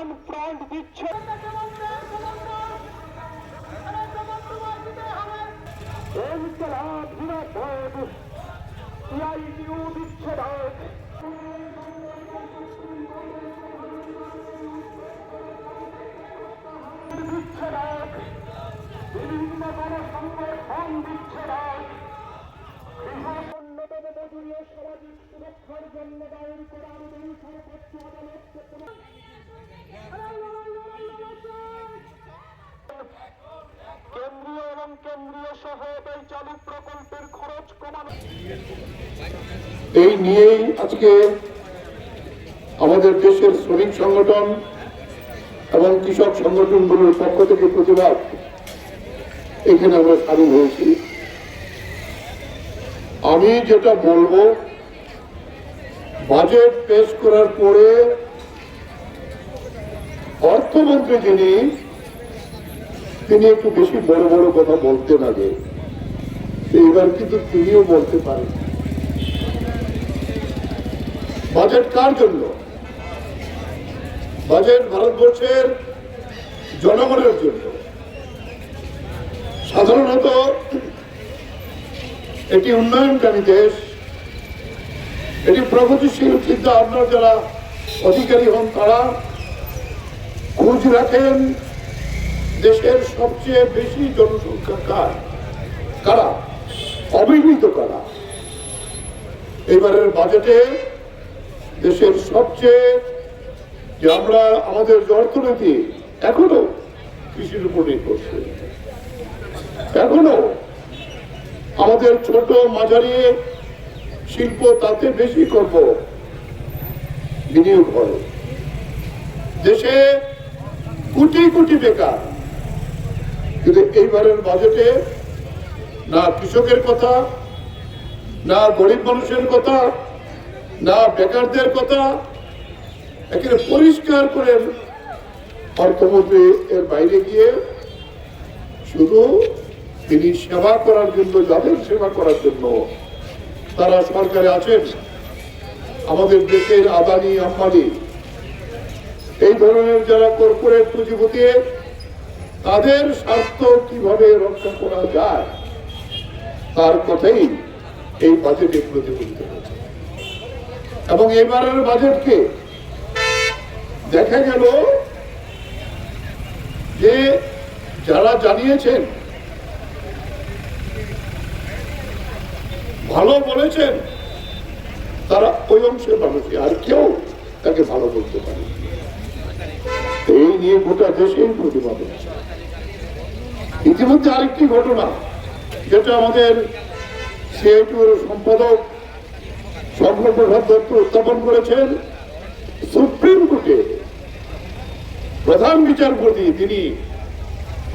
প্রাণ প্রাণ দিচ্ছে ইনকলাব জিন্দাবাদ সিআইটিউ দিচ্ছে ডাক দিচ্ছে ডাক বিভিন্ন গণসংগঠন দিচ্ছে ডাক অন্যতম মজুরি ও সামাজিক সুরক্ষার জন্য দায়ের করা এই নিয়েই আজকে আমাদের দেশের শ্রমিক সংগঠন এবং কৃষক সংগঠনগুলোর পক্ষ থেকে প্রতিবাদ। এখানে আমরা সামিল হয়েছি। আমি যেটা বলব, বাজেট পেশ করার পরে অর্থমন্ত্রী যিনি, তিনি একটু বেশি বড় বড় কথা বলতেন আগে। এইবার কিন্তু তিনিও বলতে পারেন। বাজেট কার জন্য? বাজেট ভারতবর্ষের জনগণের জন্য। সাধারণত এটি উন্নয়নকামী দেশ। এটি প্রগতিশীল চিন্তা আপনার যারা অধিকারী হন তারা খোঁজ রাখেন দেশের সবচেয়ে বেশি জনসংখ্যা কার? কারা? অবিহিত করা। এবারের বাজেটে দেশের সবচেয়ে যে আমরা আমাদের যে অর্থনীতি, এখনও কৃষির উপর নির্ভরশীল। এখনও আমাদের ছোট মাঝারি শিল্প তাতে বেশি করব, বিনিয়োগ হয়। দেশে কোটি কোটি বেকার। কিন্তু এইবারের বাজেটে না কৃষকের কথা, না গরিব মানুষের কথা, না বেকারদের কথা এখানে পরিষ্কার করে অর্থমন্ত্রী এর বাইরে গিয়ে শুধু তিনি সেবা করার জন্য, যাদের সেবা করার জন্য তারা সরকারে আছেন, আমাদের দেশের আদানি, আম্বানি, এই ধরনের যারা কর্পোরেট পুঁজিপতি, তাদের স্বার্থ কীভাবে রক্ষা করা যায়? তার কথাই এই বাজেটে প্রতিফলিত হয়েছে। এবং এবারের বাজেটকে দেখা গেল যে যারা জানিয়েছেন, ভালো বলেছেন, তারা ওই অংশের মানুষই আর কেউ তাকে ভালো বলতে পারে এই নিয়ে গোটা দেশেই প্রতিবাদ হচ্ছে। ইতিমধ্যে আরেকটি ঘটনা যেটা আমাদের সিআইটিউর সম্পাদক স্বপ্নপ্রসাদ দত্ত উত্থাপন করেছেন সুপ্রিম কোর্টে। প্রধান বিচারপতি তিনি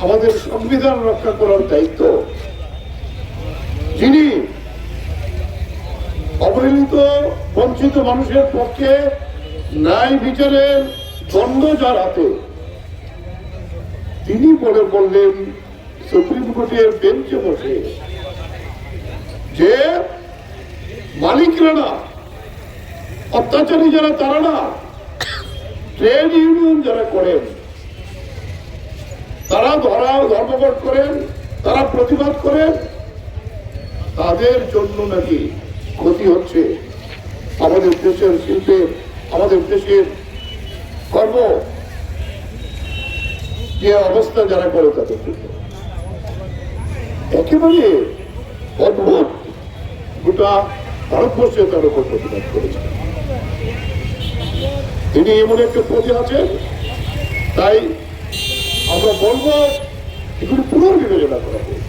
আমাদের সংবিধান রক্ষা করার দায়িত্ব। যিনি অবহেলিত, বঞ্চিত মানুষের পক্ষে ন্যায় বিচারের দ্বন্দ্ব যার হাতে তিনি বলে বললেন সুপ্রিম কোর্টের বেঞ্চে বসে যে মালিকরা না অত্যাচারী যারা, তারা না ট্রেড ইউনিয়ন যারা করেন, তারা ধরা, ধর্মঘট করেন, তারা প্রতিবাদ করেন, তাদের জন্য নাকি ক্ষতি হচ্ছে আমাদের দেশের শিল্পের, আমাদের দেশের কর্ম, যে অবস্থা যারা করে তাদের জন্য। একেবারে অদ্ভুত গোটা ভারতবর্ষে তার উপর প্রতিবাদ করেছে। তিনি এমন একটা পথে আছেন, তাই আমরা বলব এগুলো পুনর্বিবেচনা করা হোক।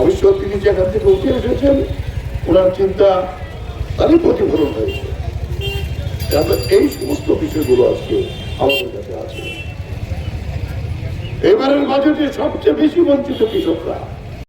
অবশ্য তিনি যেখান থেকে উঠে এসেছেন, ওনার চিন্তা তারই প্রতিফলন হয়েছে। এই সমস্ত বিষয়গুলো আজকে আমাদের কাছে আছে। এবারের বাজেটে সবচেয়ে বেশি বঞ্চিত কৃষকরা।